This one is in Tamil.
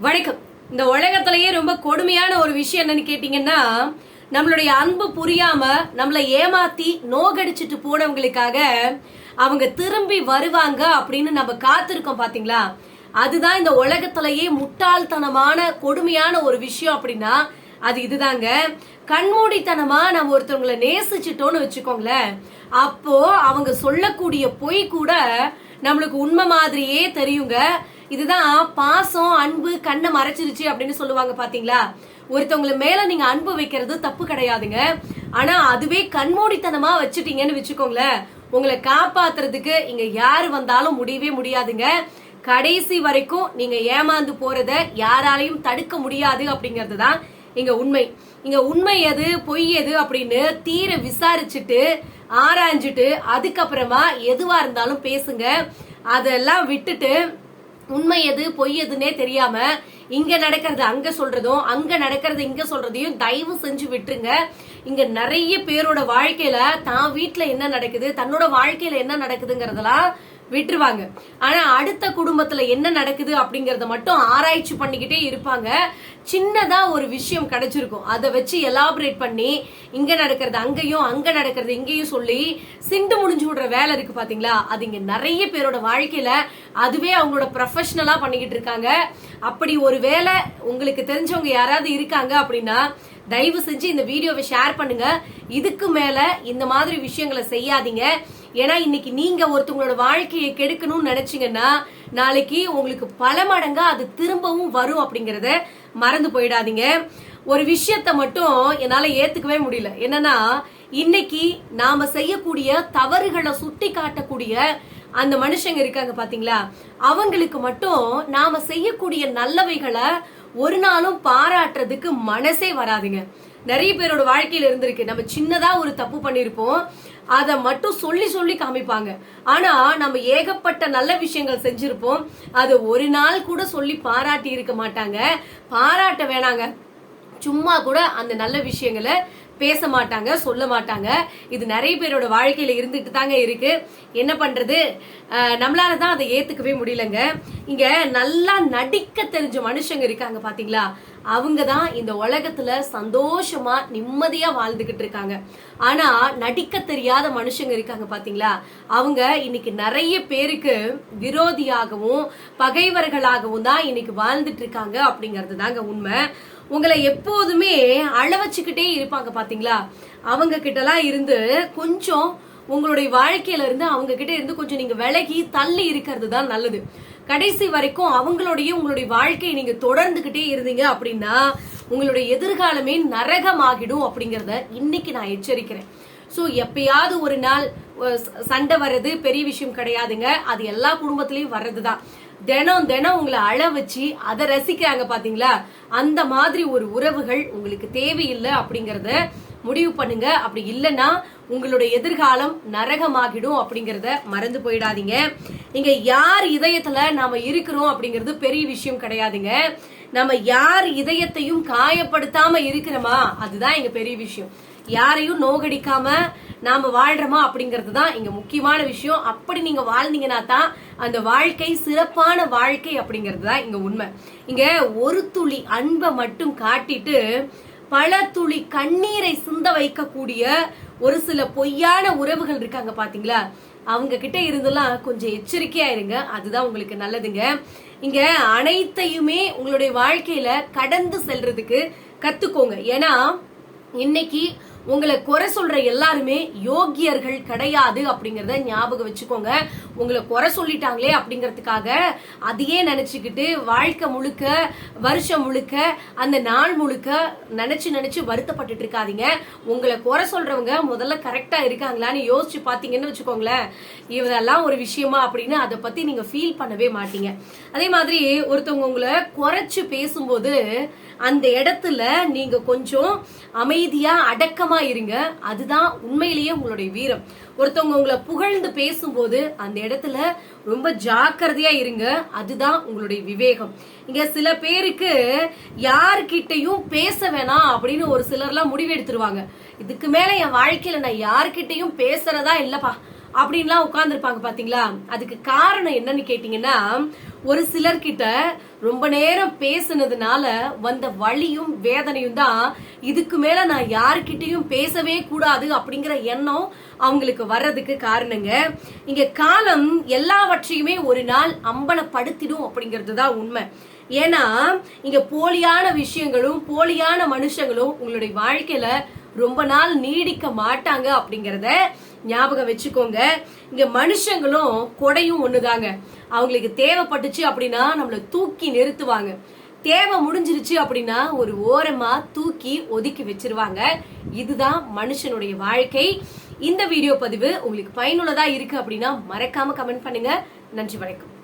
வணக்கம். இந்த உலகத்திலேயே ரொம்ப கொடுமையான ஒரு விஷயம் என்னன்னு கேட்டீங்கன்னா நம்மளுடைய அன்பு புரியாம நம்மளை ஏமாத்தி நோகடிச்சிட்டு போனவங்களுக்காக அவங்க திரும்பி வருவாங்க அப்படின்னு நம்ம காத்திருக்கோம் பாத்தீங்களா? அதுதான் இந்த உலகத்திலேயே முட்டாள்தனமான கொடுமையான ஒரு விஷயம் அப்படின்னா அது இதுதாங்க. கண்மூடித்தனமா நம்ம ஒருத்தவங்களை நேசிச்சிட்டோம்னு வச்சுக்கோங்களேன். அப்போ அவங்க சொல்லக்கூடிய பொய் கூட நம்மளுக்கு உண்மை மாதிரியே தெரியுங்க. இதுதான் பாசம் அன்பு கண்ணை மறைச்சிருச்சு அப்படின்னு சொல்லுவாங்க பாத்தீங்களா? ஒருத்தவங்களை மேல நீங்க அன்பு வைக்கிறது தப்பு கிடையாதுங்க. ஆனா அதுவே கண்மூடித்தனமா வச்சுட்டீங்கன்னு வச்சுக்கோங்களேன். உங்களை காப்பாத்துறதுக்கு இங்க யாரு வந்தாலும் முடியவே முடியாதுங்க. கடைசி வரைக்கும் நீங்க ஏமாந்து போறத யாராலையும் தடுக்க முடியாது அப்படிங்கிறது தான் இங்க உண்மை. இங்க உண்மை எது பொய் எது அப்படின்னு தீர விசாரிச்சுட்டு ஆராய்ஞ்சிட்டு அதுக்கப்புறமா எதுவா இருந்தாலும் பேசுங்க. அதெல்லாம் விட்டுட்டு உண்மை எது பொய் எதுன்னே தெரியாம இங்க நடக்கிறது அங்க சொல்றதும் அங்க நடக்கிறது இங்க சொல்றதையும் தயவு செஞ்சு விட்டுருங்க. இங்க நிறைய பேரோட வாழ்க்கையில தான் வீட்டுல என்ன நடக்குது தன்னோட வாழ்க்கையில என்ன நடக்குதுங்கிறதெல்லாம் விட்டுருவாங்க. ஆனா அடுத்த குடும்பத்துல என்ன நடக்குது அப்படிங்கறத மட்டும் ஆராய்ச்சி பண்ணிக்கிட்டே இருப்பாங்க. சின்னதா ஒரு விஷயம் கிடைச்சிருக்கும். அதை வச்சு எலாபரேட் பண்ணி இங்க நடக்கிறது அங்கேயும் அங்க நடக்கிறது இங்கேயும் சொல்லி சிண்டு முடிஞ்சு விடுற வேலை இருக்கு பாத்தீங்களா? அது இங்க நிறைய பேரோட வாழ்க்கையில அதுவே அவங்களோட ப்ரொஃபஷனலா பண்ணிக்கிட்டு இருக்காங்க. அப்படி ஒரு வேலை உங்களுக்கு தெரிஞ்சவங்க யாராவது இருக்காங்க அப்படின்னா தயவு செஞ்சு இந்த வீடியோவை ஷேர் பண்ணுங்க. இதுக்கு மேல இந்த மாதிரி விஷயங்களை செய்யாதீங்க. ஏன்னா இன்னைக்கு நீங்க ஒருத்தவங்களோட வாழ்க்கையை கெடுக்கணும்னு நினைச்சீங்கன்னா நாளைக்கு உங்களுக்கு பல மடங்கா அது திரும்பவும் வரும் அப்படிங்கறத மறந்து போயிடாதீங்க. ஒரு விஷயத்த மட்டும் என்னால ஏத்துக்கவே முடியல. என்னன்னா இன்னைக்கு நாம செய்யக்கூடிய தவறுகளை சுட்டி காட்டக்கூடிய அந்த மனுஷங்க இருக்காங்க பாத்தீங்களா? அவங்களுக்கு மட்டும் நாம செய்யக்கூடிய நல்லவைகளை ஒரு நாளும் பாராட்டுறதுக்கு மனசே வராதுங்க. நிறைய பேரோட வாழ்க்கையில இருந்திருக்கு. நம்ம சின்னதா ஒரு தப்பு பண்ணிருப்போம். அதை மட்டும் சொல்லி சொல்லி காமிப்பாங்க. ஆனா நம்ம ஏகப்பட்ட நல்ல விஷயங்கள் செஞ்சிருப்போம். அது ஒரு நாள் கூட சொல்லி பாராட்டி இருக்க மாட்டாங்க. பாராட்ட வேணாங்க. சும்மா கூட அந்த நல்ல விஷயங்களை பேச மாட்டாங்க சொல்ல மாட்டாங்க. இது நிறைய பேரோட வாழ்க்கையில இருந்துட்டு தாங்க இருக்கு. என்ன பண்றது? நம்மளால தான் அதை ஏத்துக்கவே முடியலங்க. இங்க நல்லா நடிக்க தெரிஞ்ச மனுஷங்க இருக்காங்க பாத்தீங்களா? அவங்க தான் இந்த உலகத்துல சந்தோஷமா நிம்மதியா வாழ்ந்துகிட்டு இருக்காங்க. ஆனா நடிக்க தெரியாத மனுஷங்க இருக்காங்க பாத்தீங்களா? அவங்க இன்னைக்கு நிறைய பேருக்கு விரோதியாகவும் பகைவர்களாகவும் தான் இன்னைக்கு வாழ்ந்துட்டு இருக்காங்க அப்படிங்கிறது தாங்க உண்மை. உங்களை எப்போதுமே அழ வச்சுக்கிட்டே இருப்பாங்க பாத்தீங்களா? அவங்க கிட்டலாம் இருந்து கொஞ்சம் உங்களுடைய வாழ்க்கையில இருந்து அவங்க கிட்ட இருந்து கொஞ்சம் நீங்க விலகி தள்ளி இருக்கிறது தான் நல்லது. கடைசி வரைக்கும் அவங்களுடைய உங்களுடைய வாழ்க்கையை நீங்க தொடர்ந்துகிட்டே இருந்தீங்க அப்படின்னா உங்களுடைய எதிர்காலமே நரகமாகிடும் அப்படிங்கறத இன்னைக்கு நான் எச்சரிக்கிறேன். ஸோ எப்பயாவது ஒரு நாள் சண்டை வர்றது பெரிய விஷயம் கிடையாதுங்க. அது எல்லா குடும்பத்திலையும் வர்றது தான் தினம் தினம் உங்களை அழ வச்சு அதை ரசிக்கிறாங்க பாத்தீங்களா? அந்த மாதிரி ஒரு உறவுகள் உங்களுக்கு தேவையில்லை அப்படிங்கறத முடிவு பண்ணுங்க. அப்படி இல்லைன்னா உங்களுடைய எதிர்காலம் நரகமாகிடும் அப்படிங்கறத மறந்து போயிடாதீங்க. இங்க யார் இதயத்துல நாம இருக்கிறோம் அப்படிங்கிறது பெரிய விஷயம் கிடையாதுங்க. நம்ம யார் இதயத்தையும் காயப்படுத்தாம இருக்கிறோமா? அதுதான் இங்க பெரிய விஷயம். யாரையும் நோகடிக்காம நாம வாழ்றோமா அப்படிங்கிறது தான் இங்க முக்கியமான விஷயம். அப்படி நீங்க வாழ்ந்தீங்கன்னா தான் அந்த வாழ்க்கை சிறப்பான வாழ்க்கை அப்படிங்கிறது தான் இங்க உண்மை. இங்க ஒரு துளி அன்பை மட்டும் காட்டிட்டு பல துளி கண்ணீரை சிந்த வைக்கக்கூடிய ஒரு சில பொய்யான உறவுகள் இருக்காங்க பாத்தீங்களா? அவங்க கிட்ட இருந்தெல்லாம் கொஞ்சம் எச்சரிக்கையா இருங்க அதுதான் உங்களுக்கு நல்லதுங்க. இங்க அனைத்தையுமே உங்களுடைய வாழ்க்கையில கடந்து செல்றதுக்கு கத்துக்கோங்க. ஏன்னா இன்னைக்கு உங்களை குறை சொல்ற எல்லாருமே யோக்கியர்கள் கிடையாது அப்படிங்கறத ஞாபகம் வச்சுக்கோங்க. உங்களை குறை சொல்லிட்டாங்களே அப்படிங்கறதுக்காக அதையே நினைச்சுக்கிட்டு வாழ்க்கை முழுக்க வருஷம் முழுக்க அந்த நாள் முழுக்க நினைச்சு நினைச்சு வருத்தப்பட்டுட்டு இருக்காதீங்க. உங்களை குறை சொல்றவங்க முதல்ல கரெக்டா இருக்காங்களான்னு யோசிச்சு பாத்தீங்கன்னு வச்சுக்கோங்களேன். இதெல்லாம் ஒரு விஷயமா அப்படின்னு அதை பத்தி நீங்க ஃபீல் பண்ணவே மாட்டீங்க. அதே மாதிரி ஒருத்தவங்க உங்களை குறைச்சு பேசும்போது அந்த இடத்துல நீங்க கொஞ்சம் அமைதியா அடக்கமா இருங்க. அதுதான் உண்மையிலேயே உங்களுடைய வீரம். ஒருத்தவங்க உங்களை புகழ்ந்து பேசும்போது அந்த இடத்துல ரொம்ப ஜாக்கிரதையா இருங்க. அதுதான் உங்களுடைய விவேகம். இங்க சில பேருக்கு யார்கிட்டையும் பேச வேணாம் அப்படின்னு ஒரு சிலர்லாம் முடிவு எடுத்துருவாங்க. இதுக்கு மேல என் வாழ்க்கையில நான் யார்கிட்டயும் பேசுறதா இல்லப்பா. அப்படின்லாம் உட்கார்ந்துருப்பாங்க பாத்தீங்களா? அதுக்கு காரணம் என்னன்னு கேட்டீங்கன்னா ஒரு சிலர்கிட்ட ரொம்ப நேரம் பேசுனதுனால வந்த வழியும் வேதனையும் தான் இதுக்கு மேல நான் யாருக்கிட்டையும் பேசவே கூடாது அப்படிங்கிற எண்ணம் அவங்களுக்கு வர்றதுக்கு காரணங்க. இங்க காலம் எல்லாவற்றையுமே ஒரு நாள் அம்பலப்படுத்திடும் அப்படிங்கிறது தான் உண்மை. ஏன்னா இங்க போலியான விஷயங்களும் போலியான மனுஷங்களும் உங்களுடைய வாழ்க்கையில ரொம்ப நாள் நீடிக்க மாட்டாங்க அப்படிங்கறத ஞாபகம் வச்சுக்கோங்க. இங்க மனுஷங்களும் கொடையும் ஒண்ணுதாங்க. அவங்களுக்கு தேவைப்பட்டுச்சு அப்படின்னா நம்மள தூக்கி நிறுத்துவாங்க. தேவை முடிஞ்சிருச்சு அப்படின்னா ஒரு ஓரமா தூக்கி ஒதுக்கி வச்சிருவாங்க. இதுதான் மனுஷனுடைய வாழ்க்கை. இந்த வீடியோ பதிவு உங்களுக்கு பயனுள்ளதா இருக்கு அப்படின்னா மறக்காம கமெண்ட் பண்ணுங்க. நன்றி வணக்கம்.